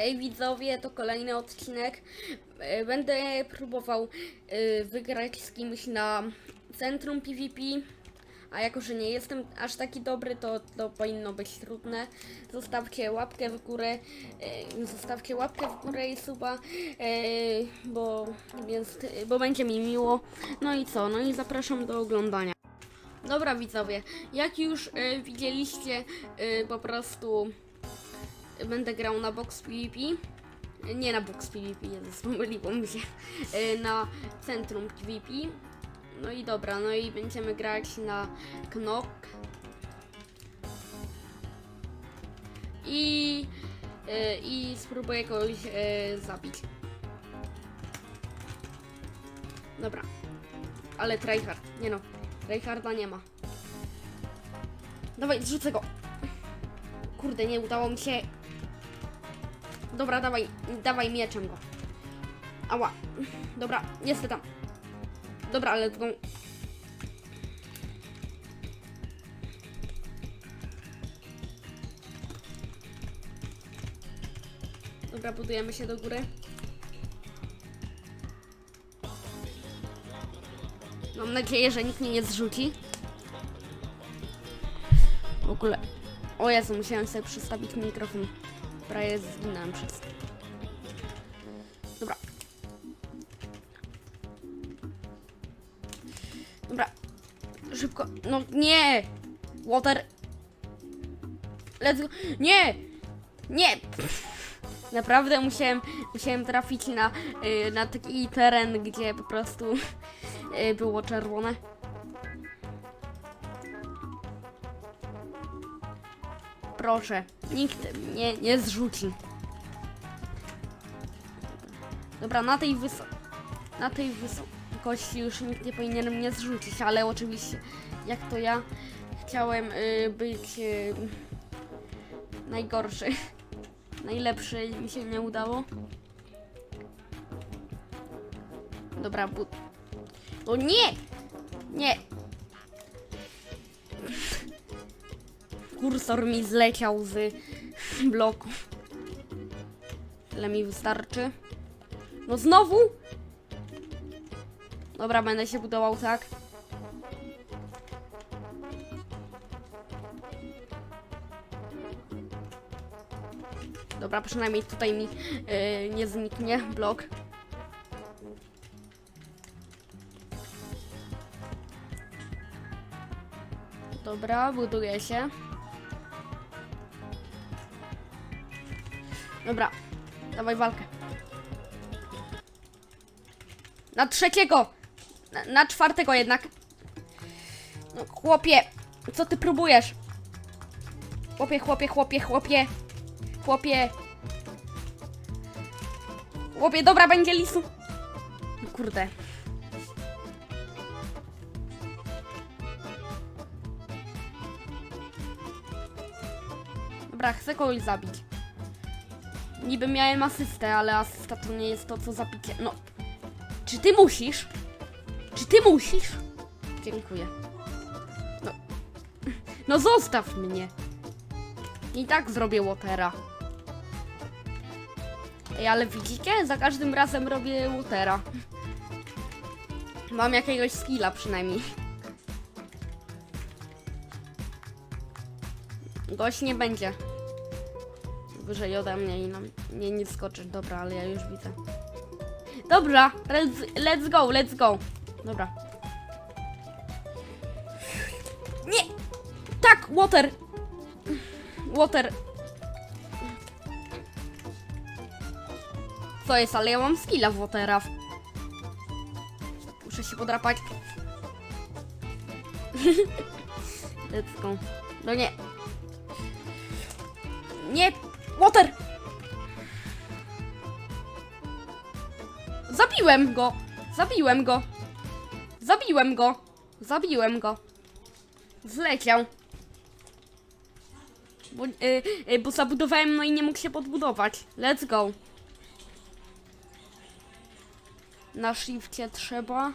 Hej widzowie, to kolejny odcinek. E, Będę próbował e, wygrać z kimś na centrum PvP. A jako, że nie jestem aż taki dobry, to, to powinno być trudne. Zostawcie łapkę w górę, e, zostawcie łapkę w górę i suba, bo, więc, bo będzie mi miło. No i co? No i zapraszam do oglądania. Dobra widzowie, jak już widzieliście, po prostu będę grał na box PvP. Nie na box PvP, Jezus, pomyliło mi się. E, Na centrum PvP. No i dobra, no i będziemy grać na Knock. I, e, i spróbuję kogoś e, zabić. Dobra. Ale tryhard, nie no. Tryharda nie ma. Dawaj, zrzucę go. Kurde, nie udało mi się. Dobra, dawaj, dawaj mieczem go. Ała. Dobra, jestem tam. Dobra, ale go... Dobra, budujemy się do góry. Mam nadzieję, że nikt mnie nie zrzuci. W ogóle... O Jezu, musiałem sobie przystawić mikrofon. Prawie zginąłem przez. Dobra. Dobra. Szybko. No nie! Water. Let's go. Nie! Nie! Naprawdę musiałem, musiałem trafić na, y, na taki teren, gdzie po prostu y, było czerwone. Proszę, nikt mnie nie zrzuci. Dobra, na tej. Na tej wysokości już nikt nie powinien mnie zrzucić, ale oczywiście, jak to ja chciałem y, być y, najgorszy. Najlepszy mi się nie udało. Dobra, but. O nie! Nie! Kursor mi zleciał z bloku. Tyle mi wystarczy. No znowu? Dobra, będę się budował tak. Dobra, przynajmniej tutaj mi yy, nie zniknie blok. Dobra, buduje się. Dobra, dawaj walkę. Na trzeciego! Na, na czwartego jednak. No, chłopie, co ty próbujesz? Chłopie, chłopie, chłopie, chłopie. Chłopie. Chłopie, dobra, będzie lisu. No, Kurde. Dobra, chcę kogoś zabić. Niby miałem asystę, ale asysta to nie jest to, co zabicie. No. Czy ty musisz? Czy ty musisz? Dziękuję. No. No zostaw mnie. I tak zrobię Watera. Ej, ale widzicie? Za każdym razem robię Watera. Mam jakiegoś skilla przynajmniej. Gość nie będzie wyżej ode mnie i na mnie nie skoczysz. Dobra, ale ja już widzę. Dobra, let's, let's go, let's go. Dobra. Nie! Tak, water! Water. Co jest, ale ja mam skilla w watera. Muszę się podrapać. Let's go. No nie. Nie! Water! Zabiłem go! Zabiłem go! Zabiłem go! Zabiłem go! Zleciał. Bo, y, y, bo zabudowałem, no i nie mógł się podbudować. Let's go. Na shifcie trzeba.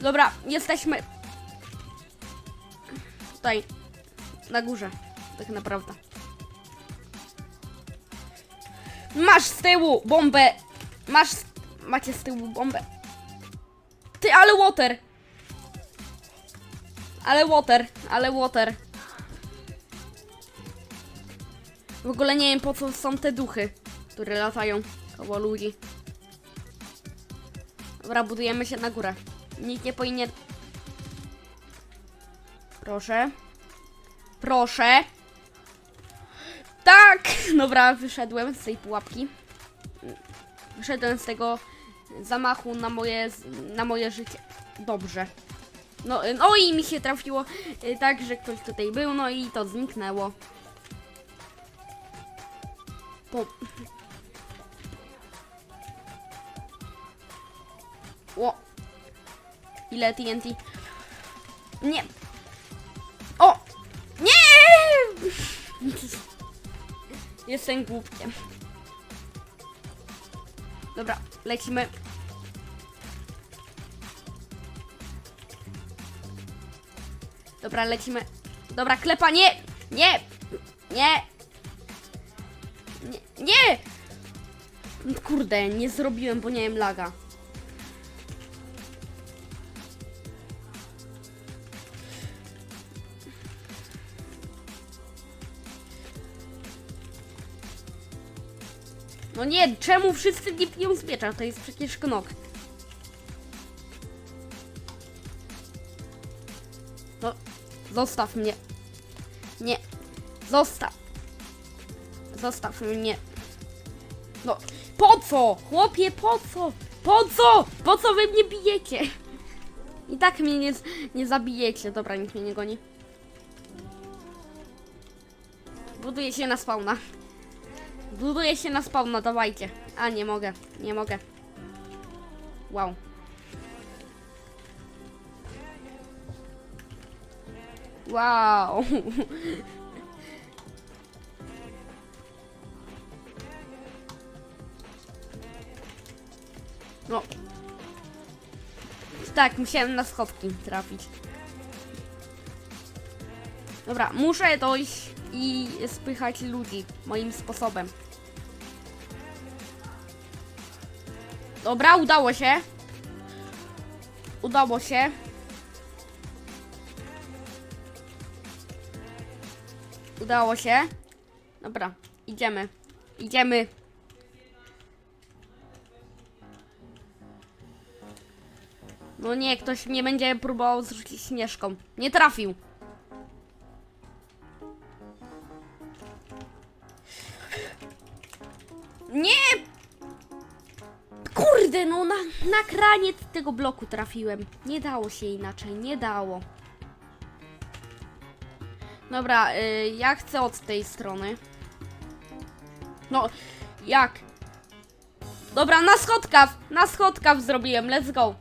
Dobra, jesteśmy. Tutaj. Na górze. Tak naprawdę. Masz z tyłu bombę! Masz... Macie z tyłu bombę. Ty, ale water! Ale water, ale water. W ogóle nie wiem po co są te duchy, które latają koło ludzi. Dobra, budujemy się na górę. Nikt nie powinien... Proszę. Proszę. Tak! Dobra, wyszedłem z tej pułapki. Wyszedłem z tego zamachu na moje, na moje życie. Dobrze. No, no i mi się trafiło y, tak, że ktoś tutaj był, no i to zniknęło. Po... O! Ile TNT? Nie! Jestem głupkiem. Dobra, lecimy. Dobra, lecimy. Dobra, klepa, nie! Nie! Nie! Nie! Nie! Kurde, nie zrobiłem, bo nie wiem laga. No nie, czemu wszyscy nie piją z miecza? To jest przecież knok. No, zostaw mnie. Nie, zostaw. Zostaw mnie. No, po co? Chłopie, po co? Po co? Po co wy mnie bijecie? I tak mnie nie, nie zabijecie. Dobra, nikt mnie nie goni. Buduję się na spawna. Buduję się na spawna, dawajcie. A, nie mogę, nie mogę. Wow. Wow. No. Tak, musiałem na schodki trafić. Dobra, muszę dojść i spychać ludzi moim sposobem. Dobra, udało się. Udało się. Udało się. Dobra, idziemy. Idziemy. No nie, ktoś mnie będzie próbował zrzucić śnieżką. Nie trafił. Nie! Kurde, no na, na kraniec tego bloku trafiłem. Nie dało się inaczej, nie dało. Dobra, y, ja chcę od tej strony. No, jak? Dobra, na schodkaw, na schodkaw zrobiłem, let's go.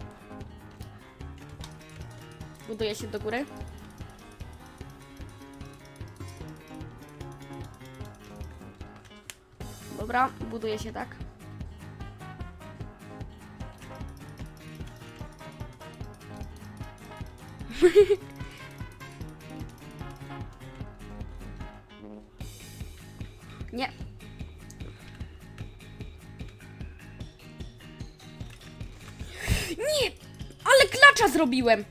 Buduję się do góry. Dobra, buduję się tak. Nie. Nie! Ale klacza zrobiłem!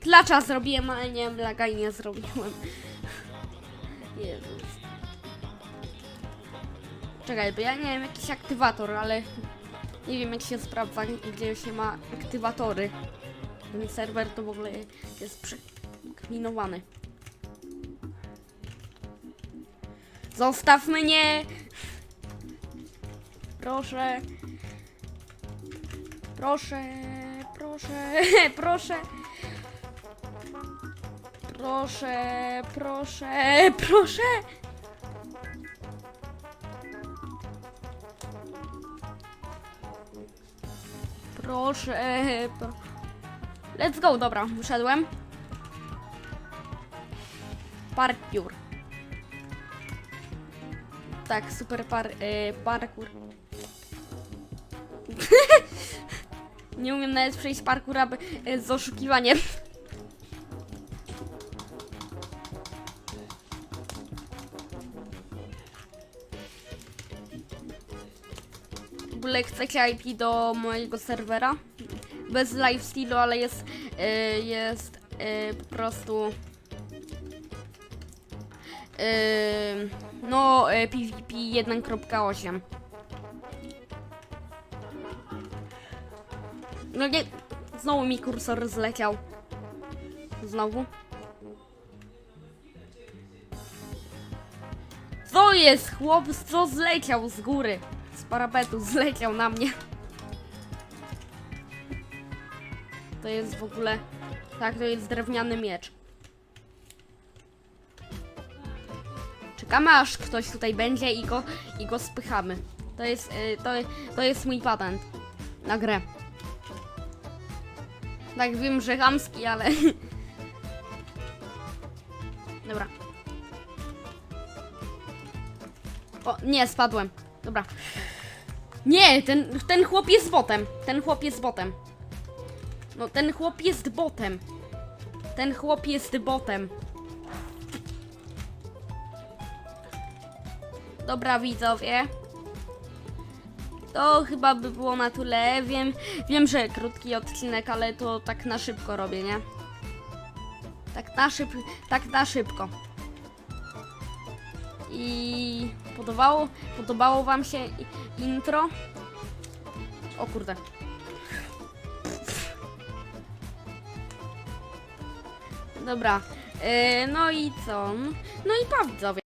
Klacza zrobiłem, ale nie laga i nie zrobiłem. Jezus. Czekaj, bo ja nie wiem, jakiś aktywator, ale nie wiem jak się sprawdza, gdzie się ma aktywatory. Ten serwer to w ogóle jest przekminowany. Zostaw mnie! Proszę. Proszę, proszę, proszę. Proszę, proszę, proszę. Proszę. Pro... Let's go, dobra, wyszedłem. Parkour. Tak, super par, y, parkour. Nie umiem nawet przejść parkoura by- y, z oszukiwaniem. ogóle chcecie IP do mojego serwera? Bez lifestealu, ale jest, y, jest y, po prostu y, no PvP 1.8 No nie, znowu mi kursor zleciał. Znowu. Co jest, chłop? Co zleciał z góry? Z parapetu zleciał na mnie. To jest w ogóle... Tak, to jest drewniany miecz. Czekamy aż ktoś tutaj będzie i go, i go spychamy. To jest, y, to, to jest mój patent na grę. Tak, wiem, że chamski, ale... Dobra. O, nie, spadłem. Dobra. Nie, ten, ten chłop jest botem. Ten chłop jest botem. No, ten chłop jest botem. Ten chłop jest botem. Dobra, widzowie. To chyba by było na tyle. Wiem, wiem, że krótki odcinek, ale to tak na szybko robię, nie? Tak na szyb, tak na szybko. I podobało, podobało wam się intro? O kurde. Dobra. Yy, no i co? No i pa.